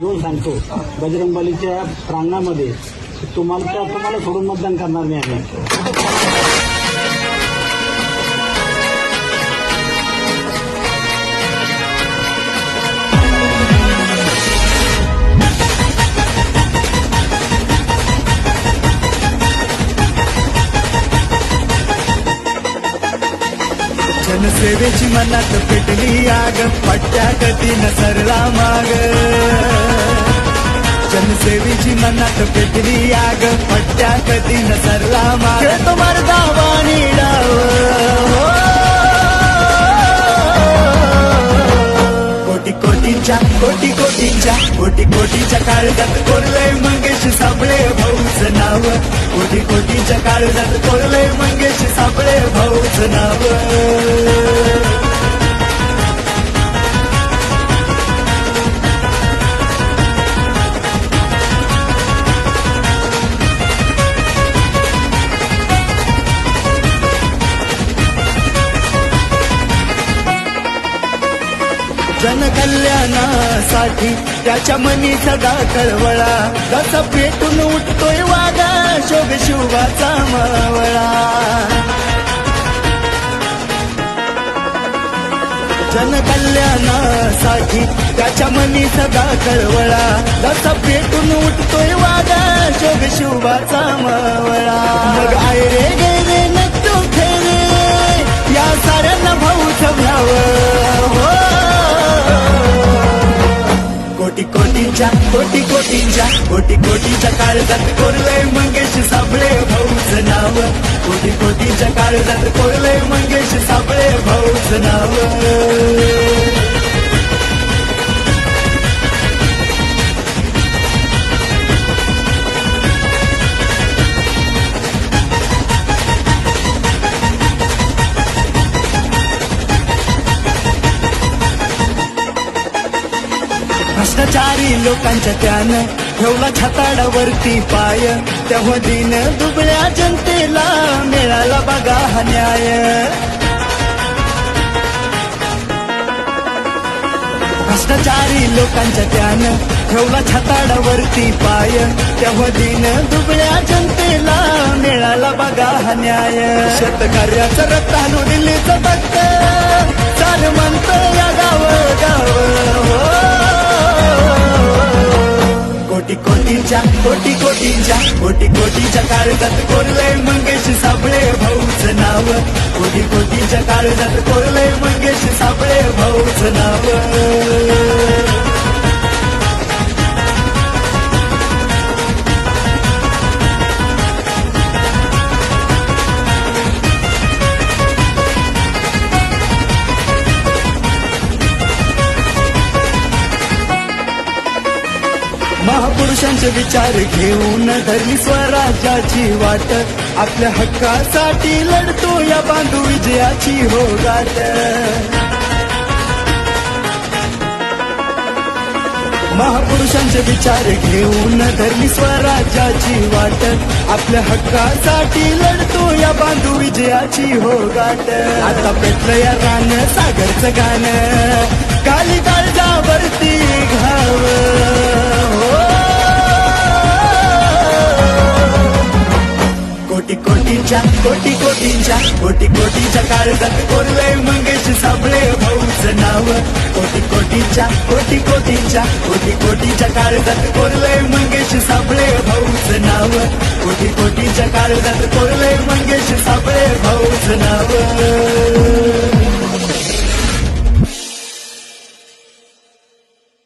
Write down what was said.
दोन सांगतो. बजरंगबलीच्या प्रांगणामध्ये तुम्हाला तुम्हाला सोडून मतदान करणार नाही आम्ही. जनसेवेची मनात पेटली आग पट्ट्या कधी न सरला माग. जनसेवेची मनात पेटली आग. पट्ट्या कधी न सरला माग. तो मर्दावानी डाव. कोटी कोटीच्या कोटी कोटीच्या कोटी कोटीच्या काळजात कोरलंय मंगेश सापळे भाऊच नाव. कोटी कोटीच्या काळजात कोरलंय मंगेश सापळे भाऊच नाव. जनकल्याणासाठी त्याच्या मनी सदा कळवळा. जसा पेटून उठतोय वागा शोभ शिवाचा मावळा. जनकल्याणासाठी त्याच्या मनी सदा कळवळा. जसा पेटून उठतोय वागा शोभ शिवाचा मावळा. मग आयरे कोटीच्या कोटी कोटीच्या कोटी कोटीच्या काळजात कोरलय मंगेश साबळे भाऊच नाव. कोटी कोटीच्या काळजात कोरलय मंगेश साबळे भाऊच नाव. चारी लोकांच्या त्यानं ठेवला छाताडावरती पाय. तेव्हा दिन दुबळ्या जनतेला मिळाला बघा हा न्याय. भ्रष्टाचारी लोकांच्या त्यानं ठेवला छाताडावरती पाय. तेव्हा दिन दुबळ्या जनतेला मिळाला बघा हा न्याय. शेतकऱ्याचं रक्तानु दिल्लीचं बघत चाल म्हणत या गाव गाव कोटी कोटीच्या कोटी कोटीच्या कोटी कोटीच्या काळजात कोरलंय मंगेश सापळे भाऊच नाव. कोटी कोटीच्या काळजात कोरलंय मंगेश साबळे भाऊच नाव. महापुरुषांचे विचार घेऊन धरली स्वराज्याची वाट. आपल्या हक्कासाठी लढतो या बांधू विजयाची हो गाठ महापुरुषांचे विचार घेऊन धरली स्वराज्याची वाट. आपल्या हक्कासाठी लढतो या बांधू विजयाची हो गाठ आता पेटलं या रान सागरचं गाणं. कोटी कोटींच्या कोटी कोटींच्या कोटी कोटीच्या काळजात कोरले मंगेश साबळे भाऊच नाव. कोटी कोटीच्या कोटी कोटींच्या कोटी कोटीच्या काळजात कोरले मंगेश साबळे भाऊच नाव. कोटी कोटीच्या काळजात कोरले मंगेश साबळे भाऊच नाव.